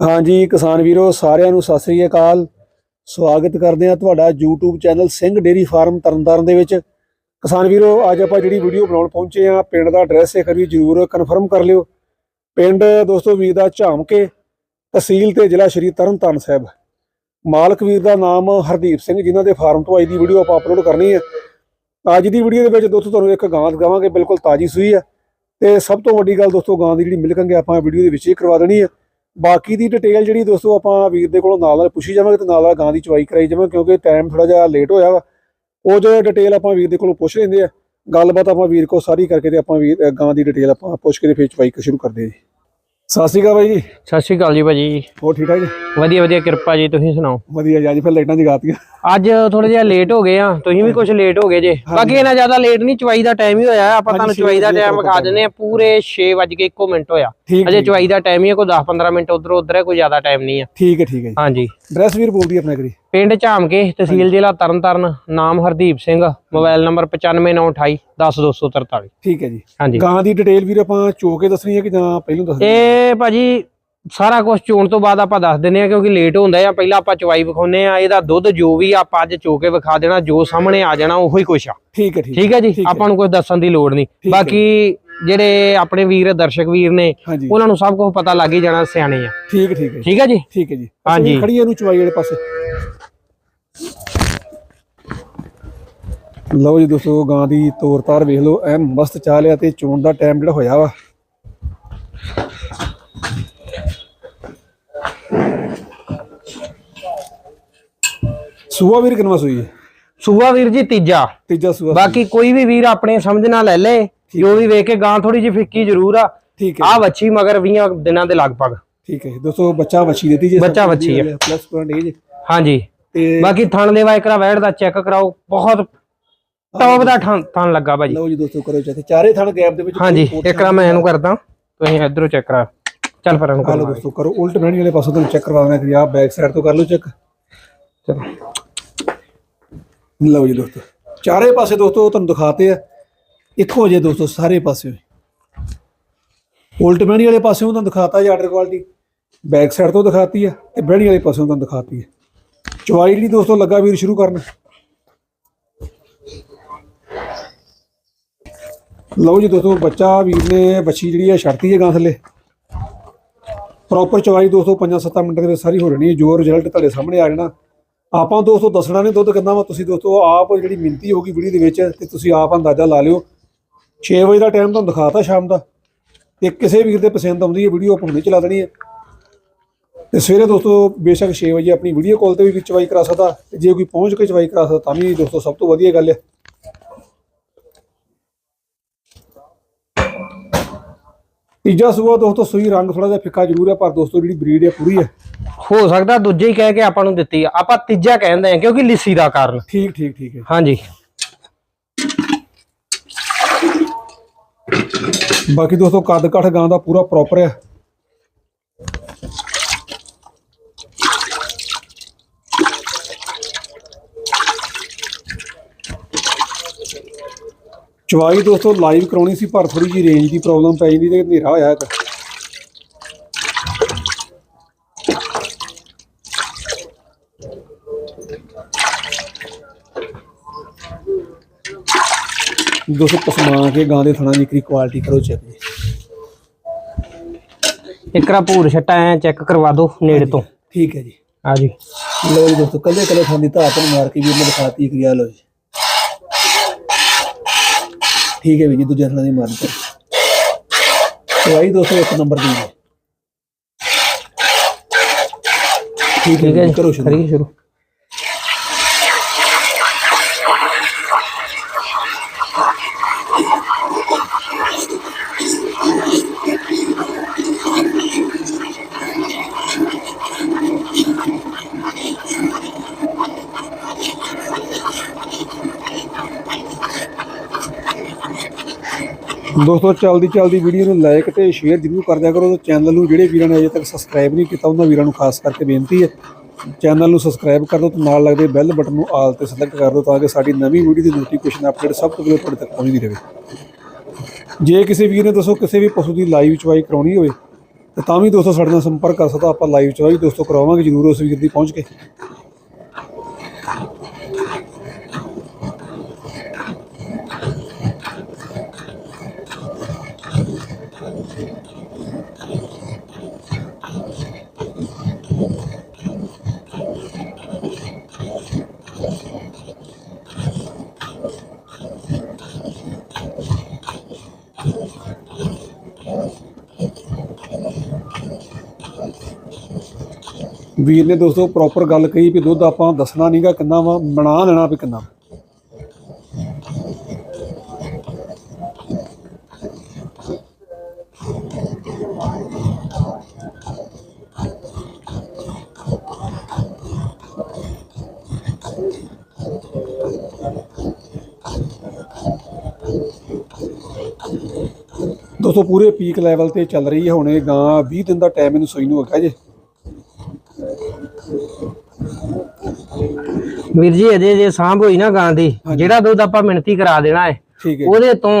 ਹਾਂਜੀ, ਕਿਸਾਨ ਵੀਰੋ, ਸਾਰਿਆਂ ਨੂੰ ਸਤਿ ਸ੍ਰੀ ਅਕਾਲ। ਸਵਾਗਤ ਕਰਦੇ ਹਾਂ ਤੁਹਾਡਾ YouTube channel Singh dairy farm Tarn Taran ਦੇ ਵਿੱਚ। ਕਿਸਾਨ ਵੀਰੋ, ਅੱਜ ਆਪਾਂ ਜਿਹੜੀ ਵੀਡੀਓ ਬਣਾਉਣ ਪਹੁੰਚੇ ਆ ਪਿੰਡ ਦਾ ਐਡਰੈਸ ਇੱਕ ਵਾਰੀ ਜਰੂਰ ਕਨਫਰਮ ਕਰ ਲਿਓ। ਪਿੰਡ ਦੋਸਤੋ ਵੀਰ ਦਾ ਝਾਮਕੇ, ਤਹਿਸੀਲ ਤੇ ਜ਼ਿਲ੍ਹਾ ਸ਼੍ਰੀ ਤਰਨਤਾਰਨ ਸਾਹਿਬ। ਮਾਲਕ ਵੀਰ ਦਾ ਨਾਮ ਹਰਦੀਪ ਸਿੰਘ, ਜਿਨ੍ਹਾਂ ਦੇ ਫਾਰਮ ਤੋਂ ਅੱਜ ਦੀ ਵੀਡੀਓ ਆਪਾਂ ਅਪਲੋਡ ਕਰਨੀ ਹੈ। ਅੱਜ ਦੀ ਵੀਡੀਓ ਦੇ ਵਿੱਚ ਦੋਸਤੋ ਤੁਹਾਨੂੰ ਇੱਕ ਗਾਂ ਦਿਖਾਵਾਂਗੇ ਬਿਲਕੁਲ ਤਾਜੀ ਸੂਈ ਹੈ। ਤੇ ਸਭ ਤੋਂ ਵੱਡੀ ਗੱਲ ਦੋਸਤੋ, ਗਾਂ ਦੀ ਜਿਹੜੀ ਮਿਲਕਾਂਗੇ ਆਪਾਂ ਵੀਡੀਓ ਦੇ ਵਿੱਚ ਹੀ ਕਰਵਾ ਦੇਣੀ ਹੈ। ਬਾਕੀ ਦੀ ਡਿਟੇਲ ਜਿਹੜੀ ਦੋਸਤੋ ਆਪਾਂ ਵੀਰ ਦੇ ਕੋਲੋਂ ਨਾਲ ਨਾਲ ਪੁੱਛੀ ਜਾਵਾਂਗੇ ਤੇ ਨਾਲ ਨਾਲ ਗਾਂ ਦੀ ਚਵਾਈ ਕਰਾਈ ਜਾਵਾਂਗੇ, ਕਿਉਂਕਿ ਟਾਈਮ ਥੋੜਾ ਜਿਹਾ ਲੇਟ ਹੋਇਆ ਵਾ। ਉਹ ਜੋ ਡਿਟੇਲ ਆਪਾਂ ਵੀਰ ਦੇ ਕੋਲੋਂ ਪੁੱਛ ਲੈਂਦੇ ਆ। ਗੱਲਬਾਤ ਆਪਾਂ ਵੀਰ ਕੋਲ ਸਾਰੀ ਕਰਕੇ ਤੇ ਆਪਾਂ ਵੀਰ ਗਾਂ ਦੀ ਡਿਟੇਲ ਆਪਾਂ ਪੁੱਛ ਕੇ ਤੇ ਫੇਰ ਚਵਾਈ ਸ਼ੁਰੂ ਕਰਦੇ ਹਾਂ ਜੀ। ਸਤਿ ਸ਼੍ਰੀ ਅਕਾਲ ਬਾਈ ਜੀ। ਸਤਿ ਸ਼੍ਰੀ ਅਕਾਲ ਜੀ ਭਾਜੀ। ਹੋਰ ਠੀਕ ਠਾਕ ਜੀ? ਵਧੀਆ ਵਧੀਆ ਕਿਰਪਾ ਜੀ ਤੁਸੀਂ ਸੁਣਾਓ? ਵਧੀਆ ਜੀ ਅੱਜ ਫਿਰ ਲਾਈਟਾਂ ਜਗਾਤੀਆਂ। ਅੱਜ ਥੋੜਾ ਜਿਹਾ ਲੇਟ ਹੋ ਗਏ ਆ ਤੁਸੀਂ ਵੀ ਕੁਝ ਲੇਟ ਹੋ ਗਏ ਜੇ। ਬਾਕੀ ਇਹਨਾਂ ਜ਼ਿਆਦਾ ਲੇਟ ਨਹੀਂ ਚਵਾਈ ਦਾ ਟਾਈਮ ਹੀ ਹੋਇਆ ਆਪਾਂ ਤੁਹਾਨੂੰ ਚਵਾਈ ਦਾ ਟਾਈਮ ਵਿਖਾ ਦਿੰਦੇ ਆ ਪੂਰੇ 6:01 ਮਿੰਟ ਹੋਇਆ। ਅਜੇ ਚਵਾਈ ਦਾ ਟਾਈਮ ਹੀ ਹੈ ਕੋਈ 10-15 ਮਿੰਟ ਉਧਰ ਉਧਰ ਹੈ ਕੋਈ ਜ਼ਿਆਦਾ ਟਾਈਮ ਨਹੀਂ ਆ। ਠੀਕ ਹੈ ਠੀਕ ਹੈ ਜੀ। ਹਾਂਜੀ। ਡਰੈਸ ਵੀਰ ਬੋਲਦੀ ਆਪਣਾ ਕਰੀ ਪਿੰਡ ਝਾਮਕੇ ਤਹਿਸੀਲ ਜ਼ਿਲ੍ਹਾ ਤਰਨਤਾਰਨ ਨਾਮ ਹਰਦੀਪ ਸਿੰਘ ਮੋਬਾਈਲ ਨੰਬਰ 9598 10243 ਠੀਕ ਹੈ ਜੀ। ਹਾਂਜੀ। ਗਾਂ ਦੀ ਡਿਟੇਲ ਵੀਰ ਆਪਾਂ ਚੋ ਕੇ ਦੱਸਣੀ ਹੈ ਕਿ ਜਾਂ ਪਹਿਲਾਂ ਦੱਸਣੀ ਇਹ ਭਾਜੀ ਸਾਰਾ ਕੁਝ ਚੋਣ ਤੋਂ ਬਾਅਦ ਆਪਾਂ ਦੱਸ ਦਿੰਨੇ ਆ ਕਿਉਂਕਿ ਲੇਟ ਹੁੰਦਾ ਆ। ਪਹਿਲਾਂ ਆਪਾਂ ਚਵਾਈ ਵਿਖਾਉਨੇ ਆ ਇਹਦਾ ਦੁੱਧ ਜੋ ਵੀ ਆਪਾਂ ਅੱਜ ਚੋ ਕੇ ਵਿਖਾ ਦੇਣਾ ਜੋ ਸਾਹਮਣੇ ਆ ਜਾਣਾ ਉਹੀ ਕੁਛ ਆ। ਠੀਕ ਹੈ ਠੀਕ ਹੈ। ਜੀ। ਆਪਾਂ ਨੂੰ ਕੁਝ ਦੱਸਣ ਦੀ ਲੋੜ ਨਹੀਂ। ਬਾਕੀ ਜਿਹੜੇ ਆਪਣੇ ਵੀਰ ਦਰਸ਼ਕ ਵੀਰ ਨੇ ਉਹਨਾਂ ਨੂੰ ਸਭ ਕੁਝ ਪਤਾ ਲੱਗ ਹੀ ਜਾਣਾ ਸਿਆਣੇ ਆ। ਠੀਕ ਠੀਕ ਹੈ ਠੀਕ ਹੈ ਜੀ? ਠੀਕ ਹੈ ਜੀ। ਹਾਂਜੀ। ਅਸੀਂ ਖੜੀ ਇਹਨੂੰ ਚਵਾਈ ਵਾਲੇ ਪਾਸੇ। ਲਓ ਜੀ ਦੋਸਤੋ ਗਾਂ ਦੀ ਤੋਰ ਤਾਰ ਵੇਖ ਲਓ ਐ ਮਸਤ ਚਾਹ ਲਿਆ ਤੇ ਚੋਣ ਦਾ ਟਾਈਮ ਜਿਹੜਾ ਹੋਇਆ ਵਾ। ਸੂਆ ਵੀਰ ਕਿੰਨਾ ਸੂਈ ਹੈ? ਸੂਆ ਵੀਰ ਜੀ ਤੀਜਾ। ਤੀਜਾ ਸੂਆ ਬਾਕੀ ਕੋਈ ਵੀ ਵੀਰ ਆਪਣੇ ਸਮਝ ਨਾਲ ਲੈ ਲੇ ਜੋ ਵੀ ਵੇਖ ਕੇ ਗਾਂ ਥੋੜੀ ਜਿਹੀ ਫਿੱਕੀ ਜ਼ਰੂਰ ਆ। ਠੀਕ ਹੈ। ਆ ਵੱਛੀ ਮਗਰ 20 ਦਿਨਾਂ ਦੇ ਲਗਭਗ। ਠੀਕ ਹੈ। ਜੀ। ਦੋਸਤੋ ਬੱਚਾ ਵੱਛੀ ਦਿੱਤੀ ਜੀ ਬੱਚਾ ਵੱਛੀ ਹੈ। ਪਲੱਸ ਪੁਆਇੰਟ ਇਹ ਜੀ। ਹਾਂਜੀ। ਤੇ ਬਾਕੀ ਥਣ ਲੈਵਾ ਇਕਰਾ ਵੈੜ ਦਾ ਚੈੱਕ ਕਰਾਓ ਬਹੁਤ ਟੌਪ ਦਾ ਥਣ ਲੱਗਾ ਭਾਜੀ। ਲਓ ਜੀ ਦੋਸਤੋ ਕਰੋ ਚੈੱਕ। ਚਾਰੇ ਥਣ ਗੈਪ ਦੇ ਵਿੱਚ ਹਾਂਜੀ ਇਕਰਾ ਮੈਂ ਇਹਨੂੰ ਕਰਦਾ। ਤੁਸੀਂ ਇਧਰੋਂ ਚੈੱਕ ਕਰਾ। ਚੱਲ ਪਰ ਇਹਨੂੰ ਆ ਲਓ ਕਰ ਦੋਸਤੋ ਕਰੋ। ਉਲਟ ਬਹਿਣੀ ਵਾਲੇ ਪਾਸੋਂ ਤੁਹਾਨੂੰ ਚੈੱਕ ਕਰਵਾਉਣਾ ਕਿ ਆਹ ਬੈਕ ਸਾਈਡ ਤੋਂ ਕਰ ਲਓ ਚੈੱਕ। ਚਲੋ। ਲਓ ਜੀ ਦੋਸਤੋ ਚਾਰੇ ਪਾਸੇ ਦੋਸਤੋ ਤੁਹਾਨੂੰ ਦਿਖਾਤੇ ਆ। ਇੱਕੋ ਜੇ ਦੋਸਤੋ ਸਾਰੇ ਪਾਸੇ। ਉਲਟ ਬਹਿਣੀ ਵਾਲੇ ਪਾਸਿਓਂ ਤੁਹਾਨੂੰ ਦਿਖਾਤਾ ਜੀ ਆਰਡਰ ਕੁਆਲਿਟੀ ਬੈਕ ਸਾਈਡ ਤੋਂ ਦਿਖਾਤੀ ਆ ਤੇ ਬਹਿਣੀ ਵਾਲੇ ਪਾਸਿਓਂ ਤੁਹਾਨੂੰ ਦਿਖਾਤੀ ਆ। ਚਵਾਈ ਜਿਹੜੀ ਦੋਸਤੋ ਲੱਗਾ ਵੀਰ ਸ਼ੁਰੂ ਕਰਨ। ਲਓ ਜੀ ਦੋਸਤੋ, ਬੱਚਾ ਵੀਰ ਨੇ ਬੱਚੀ ਜਿਹੜੀ ਹੈ ਛੱਡਤੀ ਹੈ ਗਾਂ ਥੱਲੇ। ਪ੍ਰੋਪਰ ਚਵਾਈ ਦੋਸਤੋ 5-7 ਮਿੰਟ ਦੇ ਵਿੱਚ ਸਾਰੀ ਹੋ ਜਾਣੀ ਹੈ। ਜੋ ਰਿਜ਼ਲਟ ਤੁਹਾਡੇ ਸਾਹਮਣੇ ਆ ਜਾਣਾ। ਆਪਾਂ ਦੋਸਤੋ, ਦੱਸਣਾ ਨਹੀਂ, ਦੁੱਧ ਕਿੰਨਾ ਵਾ, ਤੁਸੀਂ ਦੋਸਤੋ, ਆਪ ਜਿਹੜੀ ਮਿੰਤੀ ਹੋਗੀ ਵੀਡੀਓ ਦੇ ਵਿੱਚ, ਤੇ ਤੁਸੀਂ ਆਪ ਅੰਦਾਜ਼ਾ ਲਾ ਲਿਓ। 6 ਵਜੇ ਦਾ ਟਾਈਮ ਤੁਹਾਨੂੰ ਦਿਖਾਤਾ ਸ਼ਾਮ ਦਾ। ਤੇ ਕਿਸੇ ਵੀਰ ਦੇ ਪਸੰਦ ਆਉਂਦੀ ਹੈ ਵੀਡੀਓ, ਆਪਾਂ ਹੁਣੇ ਚਲਾ ਦੇਣੀ ਹੈ। ਤੇ ਸਵੇਰੇ ਦੋਸਤੋ, ਬੇਸ਼ੱਕ 6 ਵਜੇ ਆਪਣੀ ਵੀਡੀਓ ਕਾਲ ਤੇ ਵੀ ਚਵਾਈ ਕਰਾ ਸਕਦਾ। ਤੇ ਜੇ ਕੋਈ ਪਹੁੰਚ ਕੇ ਚਵਾਈ ਕਰਾ ਸਕਦਾ, ਤਾਂ ਵੀ ਦੋਸਤੋ, ਸਭ ਤੋਂ ਵਧੀਆ ਗੱਲ ਹੈ। ਤੀਜਾ ਸੂਆ ਦੋਸਤੋ ਸੂਈ ਰੰਗ ਥੋੜਾ ਜਿਹਾ ਫਿੱਕਾ ਜ਼ਰੂਰ ਹੈ ਪਰ ਦੋਸਤੋ ਜਿਹੜੀ ਬਰੀਡ ਹੈ ਪੂਰੀ ਹੈ। ਹੋ ਸਕਦਾ ਦੂਜੇ ਹੀ ਕਹਿ ਕੇ ਆਪਾਂ ਨੂੰ ਦਿੱਤੀ ਆ। ਆਪਾਂ ਤੀਜਾ ਕਹਿੰਦੇ ਆ ਕਿਉਂਕਿ ਲਿੱਸੀ ਦਾ ਕਾਰਨ। ਠੀਕ ਠੀਕ ਠੀਕ ਹੈ। ਹਾਂਜੀ। ਬਾਕੀ ਦੋਸਤੋ ਕੱਦ ਕੱਠ ਗਾਂ ਦਾ ਪੂਰਾ ਪ੍ਰੋਪਰ ਹੈ। ਚਵਾਈ ਦੋਸਤੋ ਲਾਈਵ ਕਰਾਉਣੀ ਸੀ ਪਰ ਥੋੜੀ ਜੀ ਰੇਂਜ ਦੀ ਪ੍ਰੋਬਲਮ ਪੈ ਜਾਂਦੀ ਤੇ ਹਨੇਰਾ ਹੋਇਆ ਇੱਕ। ਦੋਸਤੋ ਪਸਮਾ ਕੇ ਗਾਂ ਦੇ ਥਣਾ ਦੀ ਕੁਆਲਿਟੀ ਕਰੋ ਚੈੱਕ ਜੀ। ਇਕਰਾ ਭੂਰ ਛਟਾ ਐ ਚੈੱਕ ਕਰਵਾ ਦਿਓ ਨੇੜੇ ਤੋਂ। ਠੀਕ ਹੈ ਜੀ। ਆ ਜੀ। ਲੋ ਜੀ ਦੋਸਤੋ ਕੱਲੇ ਕੱਲੇ ਥਾਂ ਦੀ ਧਾਤ ਨੂੰ ਮਾਰ ਕੇ ਵੀ ਇਹਨੇ ਦਿਖਾਤੀ ਇੱਕ ਜੀ। ਠੀਕ ਹੈ ਵੀ ਜੀ ਦੂਜੇ ਥਾਂ ਦੀ ਮਾਰ ਦਿੱਤਾ ਚਵਾਈ ਦੋਸਤੋ ਇੱਕ ਨੰਬਰ ਦੀ ਹੈ ਠੀਕ ਹੈ ਕਰੋ ਸ਼ੁਰੂ। ਕਰੀਏ ਸ਼ੁਰੂ। ਦੋਸਤੋ, ਚਲਦੀ ਚਲਦੀ ਵੀਡੀਓ ਨੂੰ ਲਾਈਕ ਤੇ ਸ਼ੇਅਰ ਜ਼ਰੂਰ ਕਰ ਦਿਆ ਕਰੋ। ਤੇ ਚੈਨਲ ਨੂੰ ਜਿਹੜੇ ਵੀਰਾਂ ਨੇ ਅਜੇ ਤੱਕ ਸਬਸਕ੍ਰਾਈਬ ਨਹੀਂ ਕੀਤਾ, ਉਹਨਾਂ ਵੀਰਾਂ ਨੂੰ ਖਾਸ ਕਰਕੇ ਬੇਨਤੀ ਹੈ ਚੈਨਲ ਨੂੰ ਸਬਸਕ੍ਰਾਈਬ ਕਰ ਦਿਓ ਤੇ ਨਾਲ ਲੱਗਦੇ ਬੈਲ ਬਟਨ ਨੂੰ ਆਲ ਤੇ ਸਿਲੈਕਟ ਕਰ ਦਿਓ ਤਾਂ ਕਿ ਸਾਡੀ ਨਵੀਂ ਵੀਡੀਓ ਦੀ ਨੋਟੀਫਿਕੇਸ਼ਨ ਅਪਡੇਟ ਸਭ ਤੋਂ ਪਹਿਲਾਂ ਤੁਹਾਡੇ ਤੱਕ ਪਹੁੰਚਦੀ ਰਹੇ। ਜੇ ਕਿਸੇ ਵੀਰ ਨੇ ਦੱਸੋ ਕਿਸੇ ਵੀ ਪਸ਼ੂ ਦੀ ਲਾਈਵ ਚਵਾਈ ਕਰਾਉਣੀ ਹੋਵੇ, ਤਾਂ ਵੀ ਦੋਸਤੋ ਸਾਡੇ ਨਾਲ ਸੰਪਰਕ ਕਰ ਸਕਦਾ, ਆਪਾਂ ਲਾਈਵ ਚਵਾਈ ਦੋਸਤੋ ਕਰਾਵਾਂਗੇ, ਜਰੂਰ ਉਸ ਵੀਰ ਦੀ ਪਹੁੰਚ ਕੇ। ਵੀਰ ਨੇ ਦੋਸਤੋ ਪ੍ਰੋਪਰ ਗੱਲ ਕਹੀ ਵੀ ਦੁੱਧ ਆਪਾਂ ਦੱਸਣਾ ਨਹੀਂਗਾ ਕਿੰਨਾ ਵਾ, ਬਣਾ ਲੈਣਾ ਵੀ ਕਿੰਨਾ। ਦੋਸਤੋ ਪੂਰੇ ਪੀਕ ਲੈਵਲ ਤੇ ਚੱਲ ਰਹੀ ਹੈ, ਹੁਣ ਇਹ ਗਾਂ 20 ਦਿਨ ਦਾ ਟਾਈਮ ਇਹਨੂੰ ਸੋਈ ਨੂੰ ਹੈਗਾ ਜੇ। ਵੀਰ ਜੀ ਅਜੇ ਜੇ ਸਾਂਭ ਹੋਈ ਨਾ ਗਾਂ ਦੀ ਜਿਹੜਾ ਦੁੱਧ ਆਪਾਂ ਮਿਣਤੀ ਕਰਾ ਦੇਣਾ ਹੈ ਉਹਦੇ ਤੋਂ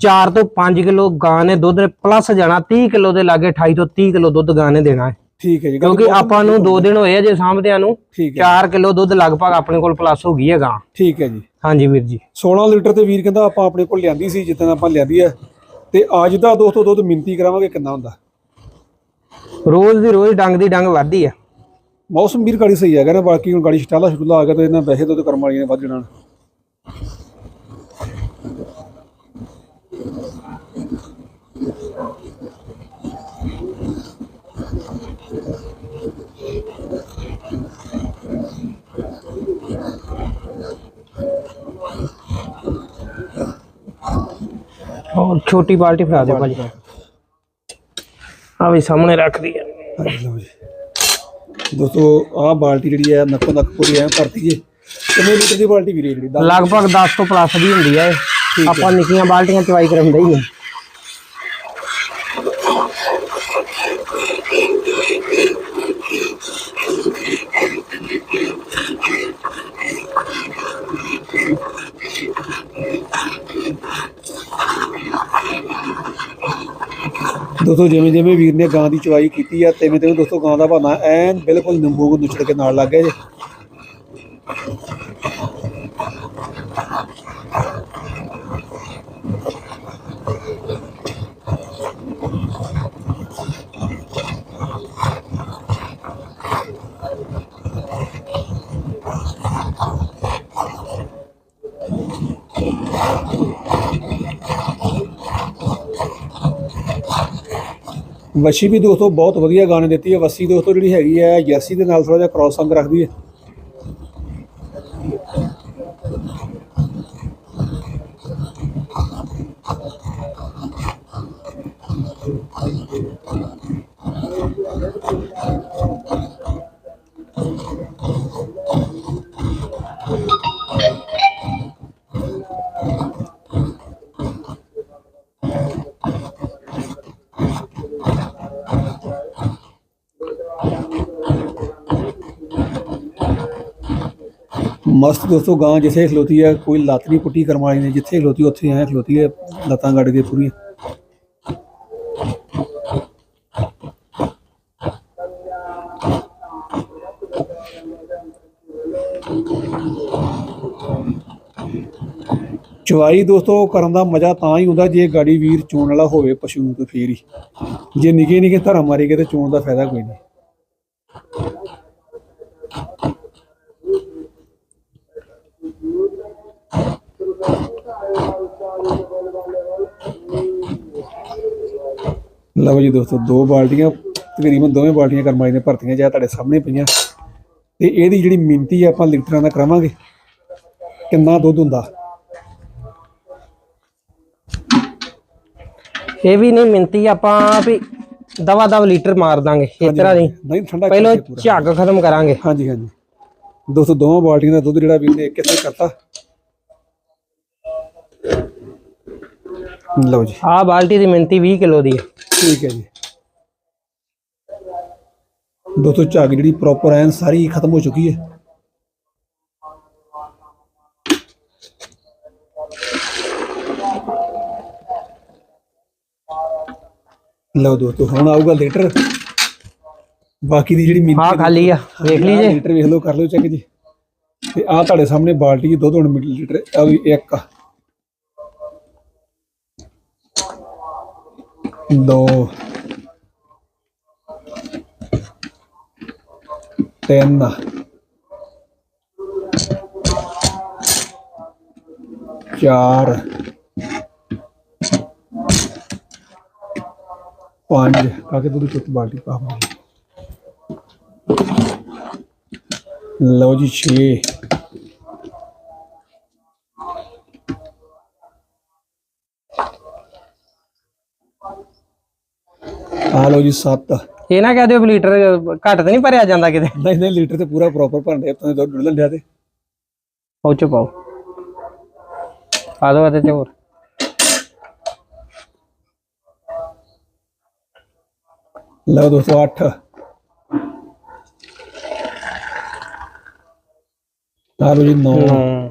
4 ਤੋਂ 5 ਕਿਲੋ ਗਾਂ ਨੇ ਦੁੱਧ ਪਲੱਸ ਜਾਣਾ 30 ਕਿਲੋ ਦੇ ਲਾਗੇ 28 ਤੋਂ 30 ਕਿਲੋ ਦੁੱਧ ਗਾਂ ਨੇ ਦੇਣਾ ਹੈ। ਠੀਕ ਹੈ ਜੀ ਕਿਉਂਕਿ ਆਪਾਂ ਨੂੰ 2 ਦਿਨ ਹੋਏ ਆ ਜੇ ਸਾਂਭਦਿਆਂ ਨੂੰ ਠੀਕ ਹੈ। 4 ਕਿਲੋ ਦੁੱਧ ਲਗਭਗ ਆਪਣੇ ਕੋਲ ਪਲੱਸ ਹੋ ਗਈ ਹੈ ਗਾਂ। ਠੀਕ ਹੈ ਜੀ। ਹਾਂਜੀ ਵੀਰ ਜੀ। 16 ਲੀਟਰ ਤੇ ਵੀਰ ਕਹਿੰਦਾ ਆਪਾਂ ਆਪਣੇ ਕੋਲ ਲਿਆਂਦੀ ਸੀ ਜਿੱਦਾਂ ਆਪਾਂ ਲਿਆਂਦੀ ਹੈ। ਤੇ ਅੱਜ ਦਾ ਦੋਸਤੋ ਦੁੱਧ ਮਿੰਤੀ ਕਰਾਵਾਂਗੇ ਕਿੰਨਾ ਹੁੰਦਾ? ਰੋਜ਼ ਦੀ ਰੋਜ਼ ਡੰਗ ਦੀ ਡੰਗ ਵੱਧਦੀ ਆ ਮੌਸਮ ਵੀਰ ਗਾੜੀ ਸਹੀ ਹੈਗਾ ਨਾ ਬਾਕੀ ਹੁਣ ਗਾੜੀ ਛਟਾਲਾ ਛਟੂਲਾ ਆ ਗਿਆ ਤੇ ਇਹਨਾਂ ਵੈਸੇ ਦੁੱਧ ਕਰਮ ਵਾਲੀਆਂ ਨੇ ਵੱਧ ਜਾਣਾ। ਹੋਰ ਛੋਟੀ ਬਾਲਟੀ ਫੜਾ ਦਿਓ ਭਾਜੀ। ਆ ਵੀ ਸਾਹਮਣੇ ਰੱਖ ਦੀ ਆ। ਲਓ ਜੀ। ਦੋਸਤੋ ਆਹ ਬਾਲਟੀ ਜਿਹੜੀ ਹੈ ਨੱਕੋ ਨੱਕ ਪੂਰੀ ਐ ਭਰਤੀ ਜੇ ਕਿੰਨੇ ਲੀਟਰ ਦੀ ਬਾਲਟੀ ਵੀਰੇ ਜਿਹੜੀ? ਲਗਭਗ 10 ਤੋਂ ਪਲੱਸ ਦੀ ਹੁੰਦੀ ਇਹ। ਆਪਾਂ ਨਿੱਕੀਆਂ ਬਾਲਟੀਆਂ ਚਵਾਈ ਕਰਾਉਂਦੇ ਹੀ ਨਹੀਂ ਦੋਸਤੋ, ਜਿਵੇਂ ਜਿਵੇਂ ਵੀਰ ਨੇ ਗਾਂ ਦੀ ਚਵਾਈ ਕੀਤੀ ਆ, ਤਿਵੇਂ ਤਿਵੇਂ ਦੋਸਤੋ, ਗਾਂ ਦਾ ਬਹਾਨਾ ਐਨ ਬਿਲਕੁਲ ਨਿੰਬੂ ਨੂੰ ਨੁਚੜ ਕੇ ਨਾਲ ਲੱਗ ਗਿਆ ਜੇ। ਵਸ਼ੀ ਵੀ ਦੋਸਤੋ ਬਹੁਤ ਵਧੀਆ ਗਾਣੇ ਦਿੱਤੀ ਹੈ ਵਸੀ ਦੋਸਤੋ ਜਿਹੜੀ ਹੈਗੀ ਹੈ ਯੈਸੀ ਦੇ ਨਾਲ ਥੋੜਾ ਜਿਹਾ ਕ੍ਰਾਸ ਸੰਗ ਰੱਖਦੀ ਹੈ ਮਸਤ ਦੋਸਤੋ, ਗਾਂ ਜਿੱਥੇ ਖਲੋਤੀ ਹੈ ਕੋਈ ਲੱਤ ਨਹੀਂ ਪੁੱਟੀ ਕਰਮ ਵਾਲੀ ਨੇ, ਜਿੱਥੇ ਖਲੋਤੀ ਉੱਥੇ ਐ ਖਲੋਤੀ ਹੈ ਲੱਤਾਂ ਗੱਡ ਕੇ ਪੂਰੀ ਚਵਾਈ ਦੋਸਤੋ, ਕਰਨ ਦਾ ਮਜ਼ਾ ਤਾਂ ਹੀ ਹੁੰਦਾ ਜੇ ਗਾੜੀ ਵੀਰ ਚੋਣ ਵਾਲਾ ਹੋਵੇ ਪਸ਼ੂ ਤੋਂ ਫੇਰ ਹੀ। ਜੇ ਨਿੱਕੇ ਨਿੱਕੇ ਧਰਮ ਮਾਰੀ ਗਏ ਤੇ ਚੋਣ ਦਾ ਫਾਇਦਾ ਕੋਈ ਨਹੀਂ। ਲਓ ਜੀ ਦੋਸਤੋ ਦੋ ਬਾਲਟੀਆਂ ਤਕਰੀਬਨ ਦੋਵੇਂ ਬਾਲਟੀਆਂ ਕਰਮਾਈ ਨੇ ਭਰਤੀਆਂ ਜਾਂ ਤੁਹਾਡੇ ਸਾਹਮਣੇ ਪਈਆਂ। ਤੇ ਇਹਦੀ ਜਿਹੜੀ ਮਿੰਤੀ ਆਪਾਂ ਲੀਟਰਾਂ ਦਾ ਕਰਾਵਾਂਗੇ। ਕਿੰਨਾ ਦੁੱਧ ਹੁੰਦਾ? ਇਹ ਵੀ ਨਹੀਂ ਮਿੰਤੀ ਆਪਾਂ ਵੀ ਦਵਾ ਦਵ ਲੀਟਰ ਮਾਰ ਦਾਂਗੇ ਇਸ ਤਰ੍ਹਾਂ ਨਹੀਂ ਨਹੀਂ ਠੰਡਾ ਪਹਿਲਾਂ ਝੱਗ ਖਤਮ ਕਰਾਂਗੇ। ਹਾਂਜੀ ਹਾਂਜੀ। ਦੋਸਤੋ ਦੋਵਾਂ ਬਾਲਟੀਆਂ ਦਾ ਦੁੱਧ ਜਿਹੜਾ ਵੀਰ ਨੇ ਇੱਕ ਇੱਥੇ ਕਰਤਾ। ਲਓ ਜੀ। ਆਹ ਬਾਲਟੀ ਦੀ ਮਿੰਤੀ 20 ਕਿਲੋ ਦੀ ਹੈ ਠੀਕ ਹੈ ਜੀ। ਦੋਸਤੋ ਝੱਗ ਜਿਹੜੀ ਪ੍ਰੋਪਰ ਐਨ ਸਾਰੀ ਖਤਮ ਹੋ ਚੁੱਕੀ ਹੈ। ਲਓ ਦੋਸਤੋ ਹੁਣ ਆਊਗਾ ਲੀਟਰ ਬਾਕੀ ਦੀ ਜਿਹੜੀ ਮਿੰਨੀ ਹਾਂ ਖਾਲੀ ਆ ਵੇਖ ਲਈ ਜੇ। ਲੀਟਰ ਵੇਖ ਲਓ ਕਰ ਲਓ ਚੈੱਕ ਜੀ। ਤੇ ਆ ਤੁਹਾਡੇ ਸਾਹਮਣੇ ਬਾਲਟੀ ਦੁੱਧ ਹੁਣ ਮਿਲੀਲੀਟਰ ਆ ਵੀ ਇੱਕ ਦੋ। ਤਿੰਨ। ਚਾਰ। ਪੰਜ। ਕਾਕੇ ਦੁੱਧ ਚੁੱਕ ਬਾਲਟੀ ਪਾ। ਲਓ ਜੀ 6 ਆ ਲਓ ਜੀ 7 ਇਹ ਨਾ ਕਹਿ ਦਿਓ ਵੀ ਲੀਟਰ ਘੱਟ ਤੇ ਨਹੀਂ ਭਰਿਆ ਜਾਂਦਾ ਕਿਤੇ। ਨਹੀਂ ਨਹੀਂ ਲੀਟਰ ਤੇ ਪੂਰਾ ਪ੍ਰੋਪਰ ਭਰਨੇ ਤੁਸੀਂ ਦੁੱਧ ਡੁੱਲਣ ਡਿਆ ਤੇ। ਉਹ ਚ ਪਾਓ। ਪਾ ਦੋ ਇਹਦੇ ਚ ਹੋਰ। ਲਓ ਦੋਸਤੋ 8 ਆ ਲਓ ਜੀ 9 ਹਮ,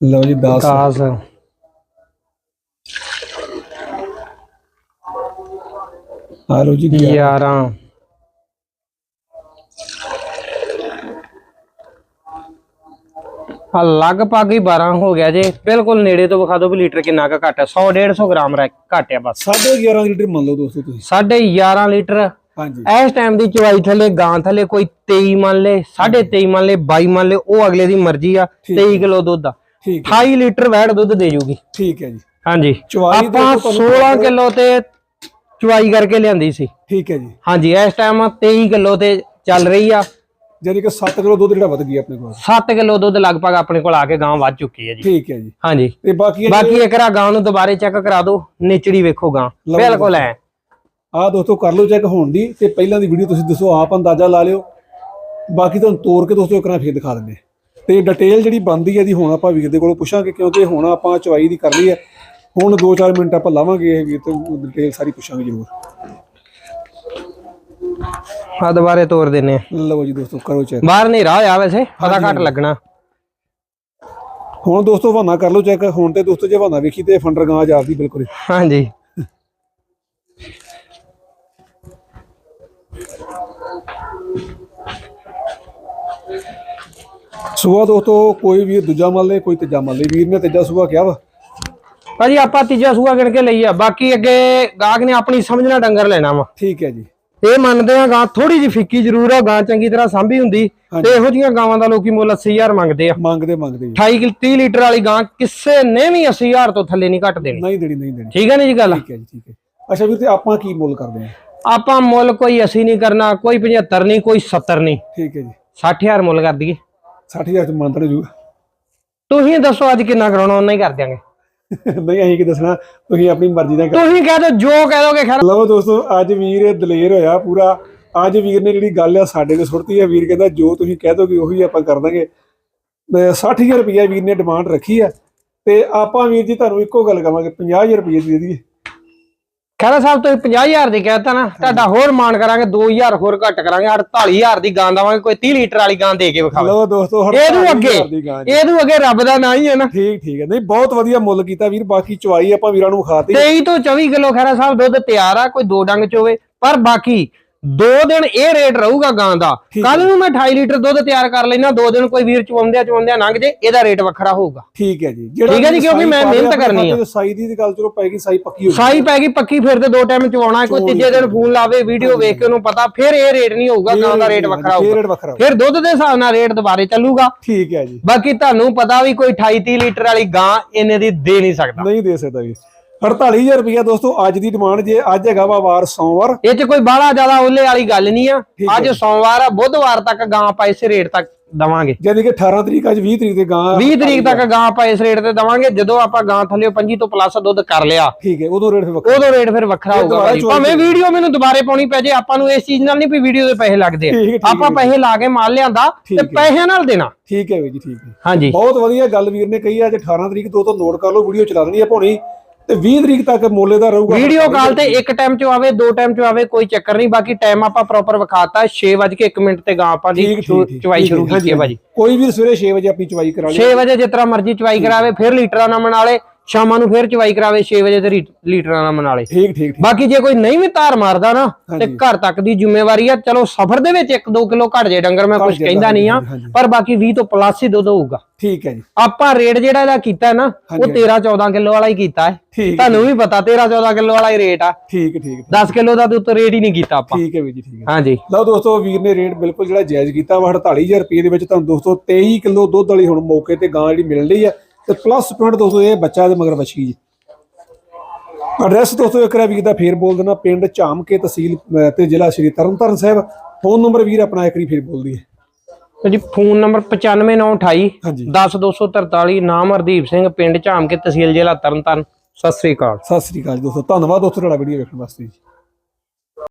ਲਓ ਜੀ 10 ਦਸ। ਆ ਲਓ ਜੀ 11 11 ਆ ਲਗਭਗ ਹੀ 12 ਹੋ ਗਿਆ ਜੇ। ਬਿਲਕੁਲ ਨੇੜੇ ਤੋਂ ਵਿਖਾ ਦਿਓ ਵੀ ਲੀਟਰ ਕਿੰਨਾ ਕੁ ਘੱਟ ਹੈ। 100 150 ਗ੍ਰਾਮ ਰਹਿ ਘੱਟ ਆ ਬਸ। 11.5 ਲੀਟਰ ਮੰਨ ਲਓ ਦੋਸਤੋ ਤੁਸੀਂ। ਸਾਢੇ 11 ਲੀਟਰ। ਹਾਂਜੀ। ਇਸ ਟਾਈਮ ਦੀ ਚਵਾਈ ਥੱਲੇ ਗਾਂ ਥੱਲੇ ਕੋਈ 23 ਮੰਨ ਲੇ 23 ਮੰਨ ਲੇ 22 ਮੰਨ ਲੇ ਉਹ ਅਗਲੇ ਦੀ ਮਰਜ਼ੀ ਆ 23 ਕਿਲੋ ਦੁੱਧ ਆ। ਠੀਕ 28 ਲੀਟਰ ਵੈੜ ਦੁੱਧ ਦੇ ਜੂਗੀ। ਠੀਕ ਹੈ ਜੀ। ਹਾਂਜੀ। ਆਪਾਂ ਉੱਤੇ ਤੁਹਾਨੂੰ 16 ਕਿਲੋ ਤੇ ਚਵਾਈ ਕਰਕੇ ਲਿਆਂਦੀ ਸੀ। ਠੀਕ ਹੈ ਜੀ। ਹਾਂਜੀ ਇਸ ਟਾਈਮ 23 ਕਿਲੋ ਤੇ ਚੱਲ ਰਹੀ ਆ। ਯਾਨੀ ਕਿ 7 ਕਿਲੋ ਦੁੱਧ ਜਿਹੜਾ ਵੱਧ ਗਿਆ ਆਪਣੇ ਕੋਲ। 7 ਕਿਲੋ ਦੁੱਧ ਲਗਭਗ ਆਪਣੇ ਕੋਲ ਆ ਕੇ ਗਾਂ ਵੱਧ ਚੁੱਕੀ ਹੈ ਜੀ। ਠੀਕ ਹੈ ਜੀ। ਹਾਂਜੀ। ਤੇ ਬਾਕੀ ਬਾਕੀ ਇੱਕ ਰਾ ਗਾਂ ਨੂੰ ਦੁਬਾਰੇ ਚੈੱਕ ਕਰਾ ਦਿਓ ਨਿਚੜੀ ਵੇਖੋ ਗਾਂ ਬਿਲਕੁਲ ਐ। ਆ ਦੋਸਤੋ ਕਰ ਲਓ ਚੈੱਕ ਹੋਣ ਦੀ ਤੇ ਪਹਿਲਾਂ ਦੀ ਵੀਡੀਓ ਤੁਸੀਂ ਦੱਸੋ ਆਪ ਅੰਦਾਜ਼ਾ ਲਾ ਲਿਓ। ਬਾਕੀ ਤੁਹਾਨੂੰ ਤੋੜ ਕੇ ਦੋਸਤੋ ਇੱਕ ਵਾਰ ਫੇਰ ਦਿਖਾ ਦਿੰਦੇ। ਤੇ ਡਿਟੇਲ ਜਿਹੜੀ ਬੰਦੀ ਹੈ ਦੀ ਹੁਣ ਆਪਾਂ ਵੀਰ ਦੇ ਕੋਲੋਂ ਪੁੱਛਾਂਗੇ ਕਿਉਂਕਿ ਹੁਣ ਆਪਾਂ ਚਵਾਈ ਦੀ ਕਰ ਲਈ ਹੈ। ਹੁਣ 2-4 ਮਿੰਟ ਆਪਾਂ ਲਾਵਾਂਗੇ ਇਹ ਵੀਰ ਤੋਂ ਡਿਟੇਲ ਸਾਰੀ ਪੁੱਛਾਂਗੇ ਜ਼ਰੂਰ। ਆ ਦੁਬਾਰੇ ਤੋੜ ਦਿੰਨੇ ਆ। ਲਓ ਜੀ ਦੋਸਤੋ ਕਰੋ ਚੈੱਕ ਬਾਹਰ ਹਨੇਰਾ ਹੋਇਆ ਵੈਸੇ ਪਤਾ ਘੱਟ ਲੱਗਣਾ। ਹੁਣ ਦੋਸਤੋ ਹਵਾਨਾ ਕਰ ਲਓ ਚੈੱਕ ਹੁਣ ਤੇ ਦੋਸਤੋ ਜੇ ਹਵਾਨਾ ਵੇਖੀ ਤੇ ਫੰਡਰ ਗਾਂ ਜਾਪਦੀ ਬਿਲਕੁਲ। ਹਾਂਜੀ। ਸੂਆ ਦੋਸਤੋ ਕੋਈ ਵੀ ਦੂਜਾ ਮੰਨ ਲੇ ਕੋਈ ਤੀਜਾ ਮੰਨ ਲੇ ਵੀਰ ਨੇ ਤੀਜਾ ਸੂਆ ਕਿਹਾ ਵਾ। ਭਾਜੀ ਆਪਾਂ ਤੀਜਾ ਸੂਆ ਗਿਣ ਕੇ ਲਈ ਆ ਬਾਕੀ ਅੱਗੇ ਗਾਹਕ ਨੇ ਆਪਣੀ ਸਮਝਣਾ ਡੰਗਰ ਲੈਣਾ ਵਾ। ਠੀਕ ਹੈ ਜੀ। ਇਹ ਮੰਨਦੇ ਆ ਗਾਂ ਥੋੜੀ ਜਿਹੀ ਫਿੱਕੀ ਜ਼ਰੂਰ ਆ ਗਾਂ ਚੰਗੀ ਤਰ੍ਹਾਂ ਸਾਂਭੀ ਹੁੰਦੀ। ਤੇ ਇਹੋ ਜੀਆਂ ਗਾਵਾਂ ਦਾ ਲੋਕੀ ਮੁੱਲ 80000 ਮੰਗਦੇ ਆ। ਮੰਗਦੇ ਮੰਗਦੇ ਜੀ। 28 ਕਿਲ 30 ਲੀਟਰ ਵਾਲੀ ਗਾਂ ਕਿਸੇ ਨੇ ਵੀ 80000 ਤੋਂ ਥੱਲੇ ਨਹੀਂ ਘੱਟ ਦੇਣੀ। ਨਹੀਂ ਦੇਣੀ ਨਹੀਂ ਦੇਣੀ। ਠੀਕ ਹੈ ਨੀ ਜੀ ਗੱਲ? ਠੀਕ ਹੈ ਜੀ ਠੀਕ ਹੈ। ਅੱਛਾ ਵੀਰ ਤੇ ਆਪਾਂ ਕੀ ਮੁੱਲ ਕਰਦੇ ਹਾਂ ਆਪਾਂ ਮੁੱਲ ਕੋਈ 80 ਨਹੀਂ ਕਰਨਾ ਕੋਈ 75 ਨਹੀਂ ਕੋਈ 70 ਨਹੀਂ। ਠੀਕ ਹੈ ਜੀ। 60000 ਮੁੱਲ ਕਰ ਦਈਏ। 60000 ਚ ਮੰਨਦਾ ਜੂ। ਤੁਸੀਂ ਦੱਸੋ ਅੱਜ ਕਿੰਨਾ ਕਰਾਉਣਾ ਉਹਨਾਂ ਹੀ ਕਰ ਦਿਆਂਗੇ। ਨਹੀਂ ਅਸੀਂ ਕੀ ਦੱਸਣਾ ਤੁਸੀਂ ਆਪਣੀ ਮਰਜ਼ੀ ਦਾ ਕਰ ਤੁਸੀਂ ਕਹਿ ਦੋ ਜੋ ਕਹਿ ਦੋਗੇ ਖੈਰ। ਲਓ ਦੋਸਤੋ ਅੱਜ ਵੀਰ ਦਲੇਰ ਹੋਇਆ ਪੂਰਾ। ਅੱਜ ਵੀਰ ਨੇ ਜਿਹੜੀ ਗੱਲ ਆ ਸਾਡੇ ਤੇ ਸੁੱਟਤੀ ਆ। ਵੀਰ ਕਹਿੰਦਾ ਜੋ ਤੁਸੀਂ ਕਹਿ ਦੋਗੇ ਉਹੀ ਆਪਾਂ ਕਰ ਦਾਂਗੇ। ਤੇ 60000 ਰੁਪਇਆ ਵੀਰ ਨੇ ਡਿਮਾਂਡ ਰੱਖੀ ਆ। ਤੇ ਆਪਾਂ ਵੀਰ ਜੀ ਤੁਹਾਨੂੰ ਇੱਕੋ ਗੱਲ ਕਵਾਂਗੇ 50000 ਰੁਪਏ ਦੇ ਦਈਏ। ਖੈਰਾ ਸਾਹਿਬ ਤੁਸੀਂ 50000 ਦੀ ਕਹਿਤਾ ਨਾ ਤੁਹਾਡਾ ਹੋਰ ਮਾਨ ਕਰਾਂਗੇ 2000 ਹੋਰ ਘੱਟ ਕਰਾਂਗੇ 48000 ਦੀ ਗਾਂ ਦਵਾਂਗੇ ਕੋਈ 30 ਲੀਟਰ ਵਾਲੀ ਗਾਂ ਦੇ ਕੇ ਵਿਖਾਵੇ ਲਓ ਦੋਸਤੋ ਇਹਨੂੰ ਅੱਗੇ 40000 ਦੀ ਗਾਂ ਜੀ। ਇਹਨੂੰ ਅੱਗੇ ਰੱਬ ਦਾ ਨਾਂ ਹੀ ਹੈ ਨਾ। ਠੀਕ ਠੀਕ ਹੈ। ਨਹੀਂ ਬਹੁਤ ਵਧੀਆ ਮੁੱਲ ਕੀਤਾ ਵੀਰ ਬਾਕੀ ਚਵਾਈ ਆਪਾਂ ਵੀਰਾਂ ਨੂੰ ਖਾਤੀ 23 ਤੋਂ 24 ਕਿਲੋ ਖੈਰਾ ਸਾਹਿਬ ਦੁੱਧ ਤਿਆਰ ਆ ਕੋਈ ਦੋ ਡੰਗ ਚ ਹੋਵੇ ਪਰ ਬਾਕੀ ਦੋ ਦਿਨ ਇਹ ਰੇਟ ਰਹੂਗਾ ਗਾਂ ਦਾ। ਕੱਲ ਨੂੰ ਮੈਂ 28 ਲੀਟਰ ਦੁੱਧ ਤਿਆਰ ਕਰ ਲੈਣਾ ਦੋ ਦਿਨ ਕੋਈ ਵੀਰ ਚਵੰਦਿਆ ਚਵੰਦਿਆ ਲੰਘ ਜੇ ਇਹਦਾ ਰੇਟ ਵੱਖਰਾ ਹੋਊਗਾ। ਠੀਕ ਹੈ ਜੀ। ਠੀਕ ਹੈ ਜੀ, ਕਿਉਂਕਿ ਮੈਂ ਮਿਹਨਤ ਕਰਨੀ ਆ। ਸਾਈ ਦੀ ਗੱਲ ਚਲੋ ਪੈਗੀ ਸਾਈ ਪੱਕੀ ਹੋ ਗਈ। ਸਾਈ ਪੈ ਗਈ ਪੱਕੀ ਫਿਰ ਤੇ ਦੋ ਟਾਈਮ ਚਵਾਉਣਾ ਕੋਈ ਤੀਜੇ ਦਿਨ ਫੋਨ ਲਾਵੇ ਵੀਡੀਓ ਵੇਖ ਕੇ ਉਹਨੂੰ ਪਤਾ ਫਿਰ ਇਹ ਰੇਟ ਨਹੀਂ ਹੋਊਗਾ ਗਾਂ ਦਾ ਰੇਟ ਵੱਖਰਾ ਹੋਊਗਾ। ਫਿਰ ਦੁੱਧ ਦੇ ਹਿਸਾਬ ਨਾਲ ਰੇਟ ਦੁਬਾਰੇ ਚੱਲੂਗਾ। ਠੀਕ ਹੈ ਜੀ। ਬਾਕੀ ਤੁਹਾਨੂੰ ਪਤਾ ਵੀ ਕੋਈ 28 30 ਲੀਟਰ ਵਾਲੀ ਗਾਂ ਇੰਨੇ ਦੀ ਦੇ ਨਹੀਂ ਸਕਦਾ। ਨਹੀਂ ਦੇ ਸਕਦਾ ਜੀ। 48000 ਰੁਪਇਆ ਦੋਸਤੋ ਅੱਜ ਦੀ ਡਿਮਾਂਡ ਜੇ ਅੱਜ ਹੈਗਾ ਵਾ ਵਾਰ ਸੋਮਵਾਰ। ਇਹ ਚ ਕੋਈ ਬਾਹਲਾ ਜ਼ਿਆਦਾ ਉਹਲੇ ਵਾਲੀ ਗੱਲ ਨਹੀਂ ਆ। ਅੱਜ ਸੋਮਵਾਰ ਆ ਬੁੱਧਵਾਰ ਤੱਕ ਗਾਂ ਆਪਾਂ ਇਸੇ ਰੇਟ ਤੱਕ ਦਵਾਂਗੇ। ਯਾਨੀ ਕਿ 18 ਤਰੀਕ ਅੱਜ 20 ਤਰੀਕ ਤੇ ਗਾਂ 20 ਤਰੀਕ ਤੱਕ ਗਾਂ ਆਪਾਂ ਇਸ ਰੇਟ ਤੇ ਦਵਾਂਗੇ ਜਦੋਂ ਆਪਾਂ ਗਾਂ ਥੱਲੇ 25 ਤੋਂ ਪਲੱਸ ਦੁੱਧ ਕਰ ਲਿਆ। ਠੀਕ ਹੈ ਉਦੋਂ ਰੇਟ ਫਿਰ ਵੱਖਰਾ। ਉਦੋਂ ਰੇਟ ਫਿਰ ਵੱਖਰਾ ਹੋਊਗਾ ਭਾਵੇਂ ਵੀਡੀਓ ਮੈਨੂੰ ਦੁਬਾਰੇ ਪਾਉਣੀ ਪੈ ਜੇ ਆਪਾਂ ਨੂੰ ਇਸ ਚੀਜ਼ ਨਾਲ ਨਹੀਂ ਵੀ ਵੀਡੀਓ ਦੇ ਪੈਸੇ ਲੱਗਦੇ ਆ। ਆਪਾਂ ਪੈਸੇ ਲਾ ਕੇ ਮਾਲ ਲਿਆਂਦਾ ਤੇ। ਪੈਸਿਆਂ ਨਾਲ ਦੇਣਾ। ਠੀਕ ਹੈ ਵੀਰ ਜੀ ਠੀਕ ਹੈ। ਹਾਂਜੀ। ਬਹੁਤ ਵਧੀਆ ਗੱਲ ਵੀਰ ਨੇ ਕਹੀ ਅੱਜ 18 ਤਰੀਕ ਤੋਂ ਤੋਂ ਨੋਟ ਕਰ ਲਓ ਵੀਡੀਓ ਚਲਾ ਦੇਣੀ ਹੈ ਭਾਉਣੀ ਤੇ 20 ਤਰੀਕ ਤੱਕ ਮੋਲੇ ਦਾ ਰਹੂਗਾ। ਵੀਡੀਓ ਕਾਲ ਤੇ ਇੱਕ ਟਾਈਮ ਚ ਆਵੇ ਦੋ ਟਾਈਮ ਚ ਆਵੇ ਕੋਈ ਚੱਕਰ ਨਹੀਂ। ਬਾਕੀ ਟਾਈਮ ਆਪਾਂ ਪ੍ਰੋਪਰ ਵਿਖਾਤਾ 6:01 ਮਿੰਟ ਤੇ ਗਾਂ ਆਪਾਂ ਦੀ ਚਵਾਈ ਸ਼ੁਰੂ ਕੀਤੀ ਹੈ ਭਾਜੀ। ਕੋਈ ਵੀ ਸਵੇਰੇ 6 ਵਜੇ ਆਪਣੀ ਚਵਾਈ ਕਰਾ ਲਈ 6 ਵਜੇ ਜਿਸ ਤਰ੍ਹਾਂ ਮਰਜ਼ੀ ਚਵਾਈ ਕਰਾਵੇ ਫਿਰ ਲੀਟਰਾਂ ਨਾਲ ਮਨਾਲੇ ਸ਼ਾਮਾਂ ਨੂੰ ਫੇਰ ਚਵਾਈ ਕਰਾਵੇ 6 ਵਜੇ ਤੇ ਲੀਟਰਾਂ ਨਾਲ ਮਨਾਲੇ ਠੀਕ ਠੀਕ ਬਾਕੀ ਜੇ ਕੋਈ ਨਹੀਂ ਵੀ ਧਾਰ ਮਾਰਦਾ ਨਾ ਤੇ। ਘਰ ਤੱਕ ਦੀ ਜ਼ਿੰਮੇਵਾਰੀ ਆ ਚਲੋ ਸਫਰ ਦੇ ਵਿੱਚ 1-2 ਕਿਲੋ ਘਟ ਜੇ ਡੰਗਰ ਮੈਂ ਕੁਝ ਕਹਿੰਦਾ ਨਹੀਂ ਆ। ਪਰ ਬਾਕੀ 20 ਤੋਂ ਪਲੱਸ ਹੀ ਦੁੱਧ ਹੋਊਗਾ। ਠੀਕ ਹੈ ਜੀ। ਆਪਾਂ ਰੇਟ ਜਿਹੜਾ ਇਹਦਾ ਕੀਤਾ ਨਾ ਉਹ ਹਾਂਜੀ। 13-14 ਕਿਲੋ ਵਾਲਾ ਹੀ ਕੀਤਾ ਹੈ। ਤੁਹਾਨੂੰ ਵੀ ਪਤਾ 13-14 ਕਿਲੋ ਵਾਲਾ ਹੀ ਰੇਟ ਆ। ਠੀਕ ਠੀਕ ਠੀਕ। 10 ਕਿਲੋ ਦਾ ਤੇ ਉੱਤੇ ਰੇਟ ਹੀ ਨਹੀਂ ਕੀਤਾ ਆਪਾਂ। ਠੀਕ ਹੈ ਵੀਰ ਜੀ ਠੀਕ ਹੈ। ਹਾਂਜੀ। ਲਓ ਦੋਸਤੋ ਵੀਰ ਨੇ ਰੇਟ ਬਿਲਕੁਲ ਜਿਹੜਾ ਜਾਇਜ਼ ਕੀਤਾ ਵਾ 48000 ਰੁਪਏ ਦੇ ਵਿੱਚ ਤੁਹਾਨੂੰ ਦੋਸਤੋ 23 ਕਿਲੋ ਦੁੱਧ ਵਾਲੀ ਹੁਣ ਮੌਕੇ ਤੇ ਗਾਂ ਜਿਹੜੀ ਮਿਲਣ ਲਈ ਆ। ਤੇ ਪਲੱਸ ਪੁਆਇੰਟ ਦੋਸਤੋ ਇਹ ਬੱਚਾ ਦੇ ਮਗਰ ਵਛੀ ਜੀ। ਐਡਰੈਸ ਦੋਸਤੋ ਇੱਕ ਵਾਰ ਵੀਰ ਦਾ ਫੇਰ ਬੋਲ ਦੇਣਾ ਪਿੰਡ ਝਾਮਕੇ ਤਹਿਸੀਲ ਅਹ, ਤੇ ਜ਼ਿਲ੍ਹਾ ਸ਼੍ਰੀ ਤਰਨਤਾਰਨ ਸਾਹਿਬ। ਫੋਨ ਨੰਬਰ ਵੀਰ ਆਪਣਾ ਇੱਕ ਵਾਰੀ ਫੇਰ ਬੋਲ ਦਈਏ। ਤੇ ਜੀ ਫੋਨ ਨੰਬਰ 95928 ਹਾਂਜੀ। 10243 ਨਾਮ ਹਰਦੀਪ ਸਿੰਘ ਪਿੰਡ ਝਾਮ ਕੇ ਤਹਿਸੀਲ ਜ਼ਿਲ੍ਹਾ ਤਰਨਤਾਰਨ। ਸਤਿ ਸ੍ਰੀ ਅਕਾਲ। ਸਤਿ ਸ੍ਰੀ ਅਕਾਲ ਜੀ ਦੋਸਤੋ ਧੰਨਵਾਦ ਦੋਸਤੋ ਤੁਹਾਡਾ ਵੀਡੀਓ ਵੇਖਣ ਵਾਸਤੇ ਜੀ।